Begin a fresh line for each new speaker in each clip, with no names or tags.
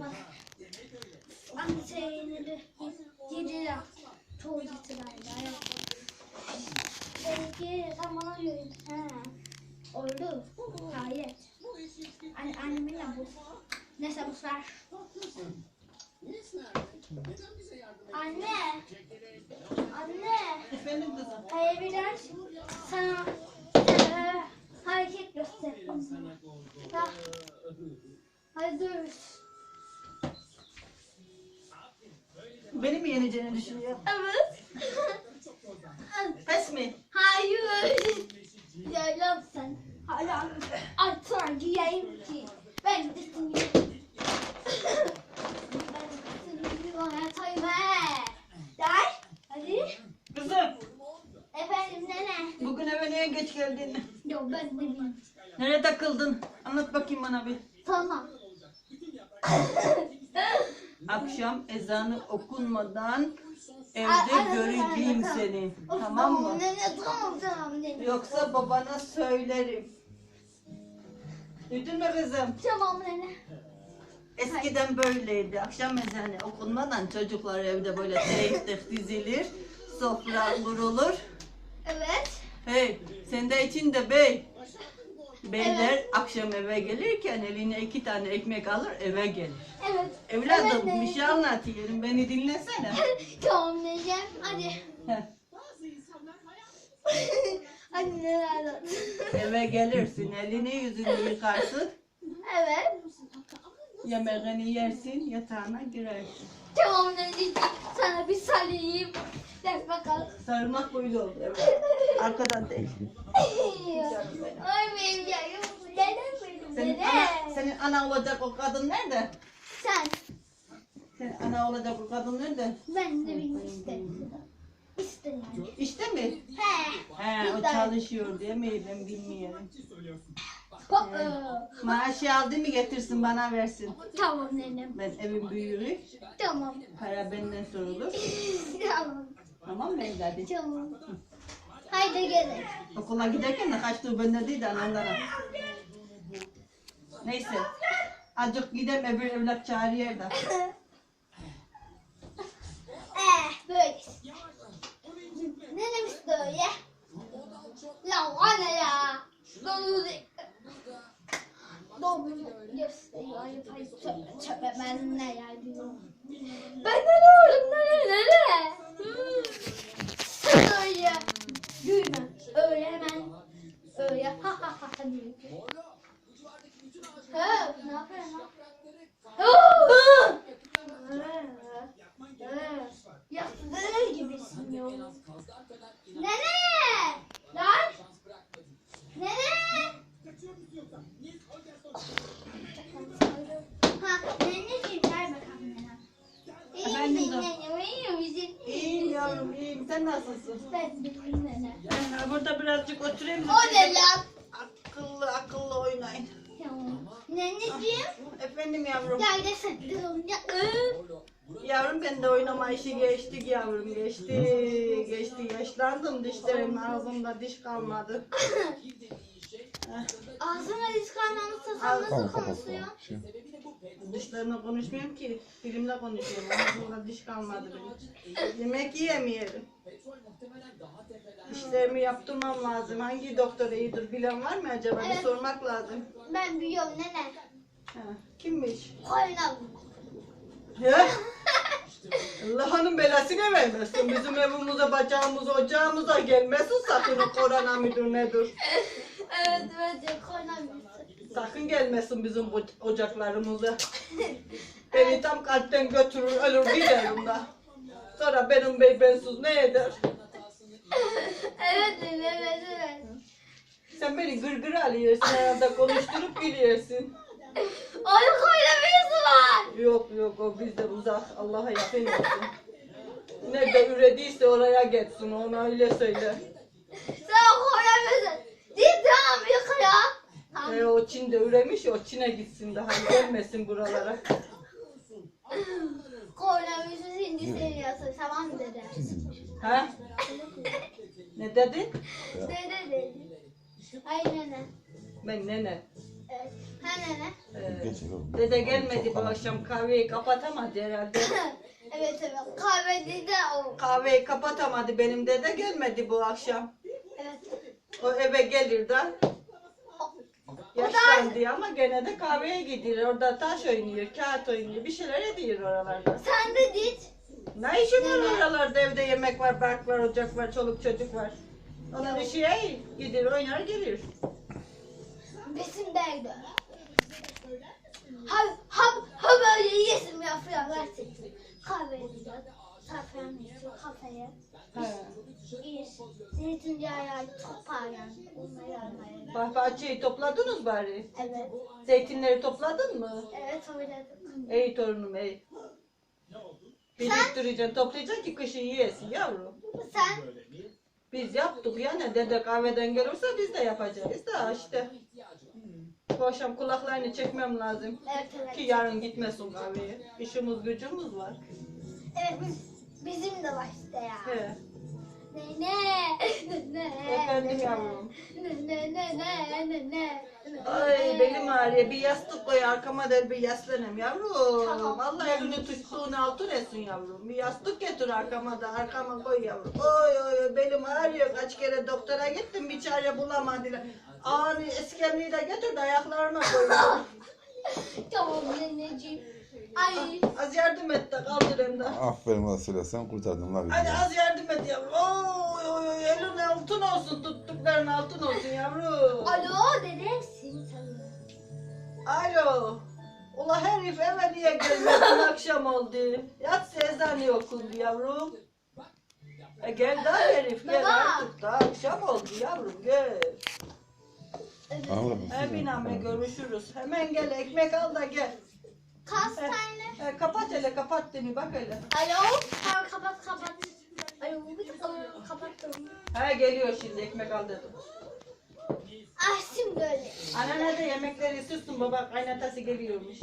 bak. Anne şeyleri yediler. Çoğu gittiler. Belki sen bana yürüdün. He. Hayır. Anne. Anne.
Efendim kızım.
Biraz sana eee, hareket. Bak. Hadi dur.
Beni mi yeneceğini düşünüyor?
Evet.
Pes mi?
Hayır. Yalan sen. Hala atlar giyeyim ki. Ben de seni. ben de seni oynatayım he. Der. Hadi.
Kızım
Efendim nene.
bugün eve niye geç geldin?
Yok ben de bilmiyorum.
Nereye takıldın? Anlat bakayım bana bir.
Tamam.
Akşam ezanı okunmadan evde göreceğim seni. Tamam mı? Yoksa babana söylerim. Duydun mu kızım?
Tamam nene.
Eskiden böyleydi. Akşam ezanı okunmadan çocuklar evde böyle tek tek dizilir. Sofra kurulur.
Evet.
Hey, sen de için de bey. Beyler akşam eve gelirken eline iki tane ekmek alır eve gelir.
Evet.
Evladım
Evet,
bir şey anlatıyorum beni dinlesene.
tamam nene. Hadi.
Heh,
Hadi neler
eve gelirsin elini yüzünü yıkarsın.
Evet.
Yemeğini yersin yatağına girersin.
Tamam nene. Sana bir sarayım. Gel bakalım.
Sarılmak böyle olur evet. Arkadan değil.
Ay benim yavrum. Neden benim
Senin ana, senin ana olacak o kadın nerede?
Sen.
Senin ana olacak o kadın nerede?
Ben de bilmek istedim. İşte yani.
İşte mi?
He.
He o çalışıyor değil mi? Ben bilmiyorum.
Aa,
Maaşı aldı mı getirsin bana versin.
Tamam nenem.
Ben evin büyüğü.
Tamam.
Para benden sorulur.
Tamam.
Tamam mı evladım?
Tamam. Haydi gelin.
Okula giderken de kaçtığı de anamlara. Neyse. Azıcık gidem öbür evlat çağırıyor da.
Eh böyle. Nenem böyle. La anne ya. Dolu Dolu gösteriyor. Ay tövbe tövbe ben neler diyorum. Ben ne diyorum nere nere? Sen öyle. Gülme. Öyle hemen. Öyle ha ha ha ha diyor. Ha, ne yapıyorsun? Ha! Yastığı gibisin ya. Nene! Lan! Nene! Ha, neneciğim gel bakalım nene. İyi
Efendim
misin
canım?
nene? İyi misin?
İyiyim yavrum iyiyim. Sen nasılsın?
Ben de iyiyim nene.
Ben burada da.
O ne lan?
Akıllı akıllı oynayın.
Neneciğim
Efendim yavrum.
gel de de oynayalım.
Yavrum ben de oynama işi geçti yavrum geçti. Geçti yaşlandım dişlerim ağzımda diş kalmadı.
Ağzına diş kalmamışsa sen nasıl konuşuyorsun?
Dişlerimle konuşmuyorum ki dilimle konuşuyorum. Ağzımda diş kalmadı benim. Yemek yiyemiyorum. Dişlerimi yaptırmam lazım. Hangi doktor iyidir bilen var mı acaba? Bir
Evet.
sormak lazım.
Ben biliyorum nene.
Ha, kimmiş?
Koynalım.
Ya? Allah'ın belasını vermesin. Bizim evimize, bacağımıza, ocağımıza gelmesin sakın o korona müdür nedir?
Evet evet koynalım.
Sakın gelmesin bizim bu ocaklarımıza. Beni tam kalpten götürür, ölür giderim da. Sonra benim bey bensiz ne eder?
Evet evet evet evet.
Sen beni gırgır alıyorsun herhalde konuşturup gülüyorsun.
Onu koynamayası var.
Yok yok o bizden uzak. Allah'a yakın olsun. Nerede ürediyse oraya geçsin ona öyle söyle.
Sen koynamayasın. Git tamam yıka ya. Tamam.
E, o Çin'de üremiş ya, o Çin'e gitsin daha gelmesin buralara.
Koynamayasın şimdi seviyorsun tamam mı dede?
Ha? Ne dedin?
Dede dedi. Aynen.
Ben nene.
Evet. Hem nene?
Ee, dede gelmedi bu akşam kahveyi kapatamadı herhalde.
evet evet. Kahvede de o.
Kahveyi kapatamadı benim dede gelmedi bu akşam.
Evet.
O eve gelir de yaşlandı ama gene de kahveye gidiyor. Orada taş oynuyor, kağıt oynuyor, bir şeyler ediyor oralarda.
Sen de git.
Ne işi var oralarda evde yemek var, bark var, ocak var, çoluk çocuk var. Onun işi ey, gidiyor oynar gelir.
Bizim de öyle. Ha, ha, ha böyle yesin ya falan versin. Kahve yapacağız. Safran içiyor kafeye.
He.
İyisin. Zeytinyağı topar yani. Onları almaya.
Bah- Bahçeyi topladınız bari.
Evet.
Zeytinleri topladın mı?
Evet öyle.
Ey torunum ey. Biriktireceksin, toplayacaksın ki kışın yiyesin yavrum.
Sen
Biz yaptık ya ne dede kahveden gelirse biz de yapacağız da işte. Bu akşam kulaklarını çekmem lazım.
evet evet.
Ki yarın gitmesin kahveye. İşimiz gücümüz var.
Evet biz, bizim de var işte ya.
He.
Ne ne ne
Efendim yavrum.
ne ne ne ne ne ne
Ay belim ağrıyor. Bir yastık koy arkama der bir yaslanayım yavrum.
Tamam.
Allah elini tuttuğun altın etsin yavrum. Bir yastık getir arkama da arkama koy yavrum. Oy oy oy, belim ağrıyor. Kaç kere doktora gittim bir çare bulamadılar. Ağrı iskemliği de getir de ayaklarıma koy. yavrum.
Tamam neneciğim. Ay
Az yardım et de kaldır hem de.
Aferin söyle sen kurtardın la bizi.
Hadi az yardım et yavrum. Oy oy oy elin altın olsun tuttukların altın olsun yavrum.
alo dedesin sen.
Alo. Ula herif eve niye gelmedin akşam oldu. Yat ezanı okundu yavrum. E gel daha herif gel
Baba.
artık daha akşam oldu yavrum gel.
Tamam,
He biname görüşürüz. Hemen gel ekmek al da gel.
Kaç tane?
E, kapat hele kapat demi bak hele.
Alo tamam kapat kapat. Alo alo, kapattım.
He geliyor şimdi ekmek al dedim.
Ah şimdi öyle.
Anne de yemekleri süsün baba kaynatası geliyormuş.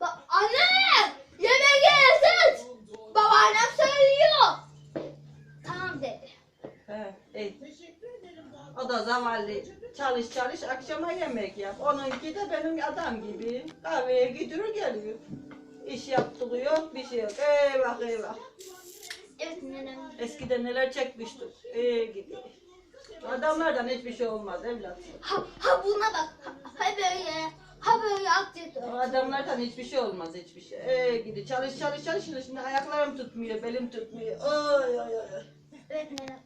Bak anne yemek yersin. Babaannem söylüyor. Tamam dedi.
He, iyi. O da zavallı. Çalış çalış akşama yemek yap. Onunki de benim adam gibi. Kahveye gidiyor geliyor. İş yaptığı yok bir şey yok. Eyvah eyvah.
Evet nenem.
Eskiden neler çekmiştik. İyi gidiyor. Adamlardan hiçbir şey olmaz evlat.
Ha, ha buna bak. Ha, ha böyle. Ha böyle aktırdı.
adamlardan hiçbir şey olmaz hiçbir şey. Ee gidiyor. Çalış çalış çalış. Şimdi, şimdi ayaklarım tutmuyor, belim tutmuyor. Oy oy oy.
Evet nene.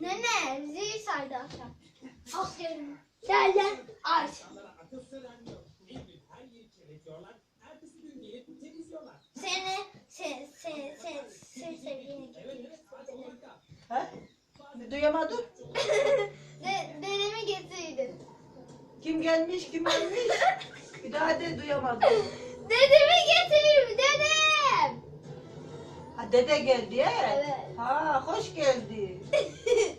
Nene zil sardı akşam. Aferin. Gel gel. Aç. Seni, sen, sen, sen, sen sevdiğini.
He? Duyamadım.
De, dedemi getirdim.
Kim gelmiş kim gelmiş? Bir daha de duyamadım.
Dedemi getirdim dedem.
Ha dede geldi ya.
Evet.
Ha hoş geldi.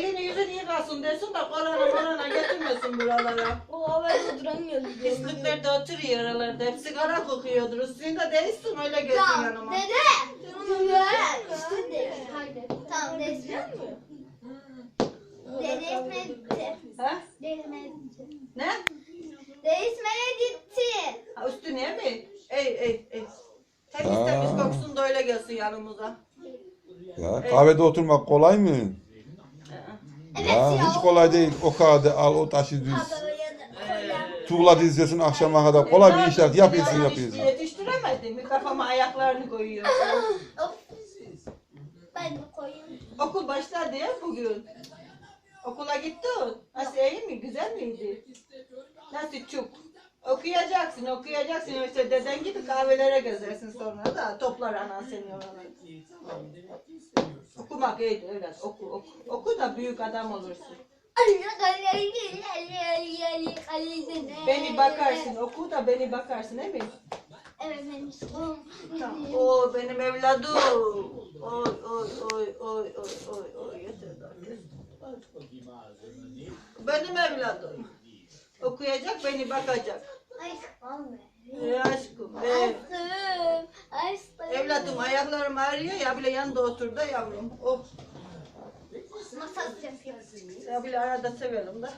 Elini yüzünü yıkasın desin de korona morona getirmesin buralara.
O havada duramıyorum.
Pislikler de oturuyor oralarda. Hep sigara kokuyordur. Üstünde değilsin öyle
Tamam
yanıma.
dede. Dede. Üstünde. Haydi. Tamam dede. Dede gitti.
Ha?
Dede gitti.
Ne?
Değişmeye gitti.
Ha, üstüne mi? Ey ey ey. Temiz
Aa.
temiz koksun da öyle gelsin yanımıza.
Ya kahvede oturmak kolay mı? Ya hiç kolay değil. O kağıdı al o taşı düz. Tuğla dizlesin akşama kadar. Kolay bir işler yapıyorsun
Yani
yapıyorsun.
işte Yetiştiremedim. Kafama ayaklarını koyuyor.
Of. Ben de koyayım.
Okul başladı ya bugün. Okula gitti o. Nasıl iyi mi? Güzel miydi? Nasıl çok? Okuyacaksın, okuyacaksın. İşte deden gibi kahvelere gezersin sonra da toplar anan seni oralara. Okumak iyidir evet. Oku, oku. Oku da büyük adam olursun. Beni bakarsın, oku da beni bakarsın değil mi?
Evet benim.
Tamam. O benim evladım. Oy oy oy oy oy oy oy yeter. Benim evladım. Okuyacak beni bakacak.
Aşkım.
Ee, aşkım. Ee,
Aşkım. Aşkım.
evladım ayaklarım ağrıyor ya bile yanında otur da yavrum. Oh.
Masaj yapıyoruz.
Ya bile arada severim de.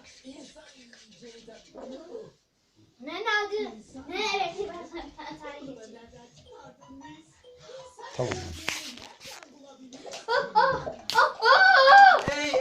Ne nadir? Ne evet. Tavuk. Oh oh
oh.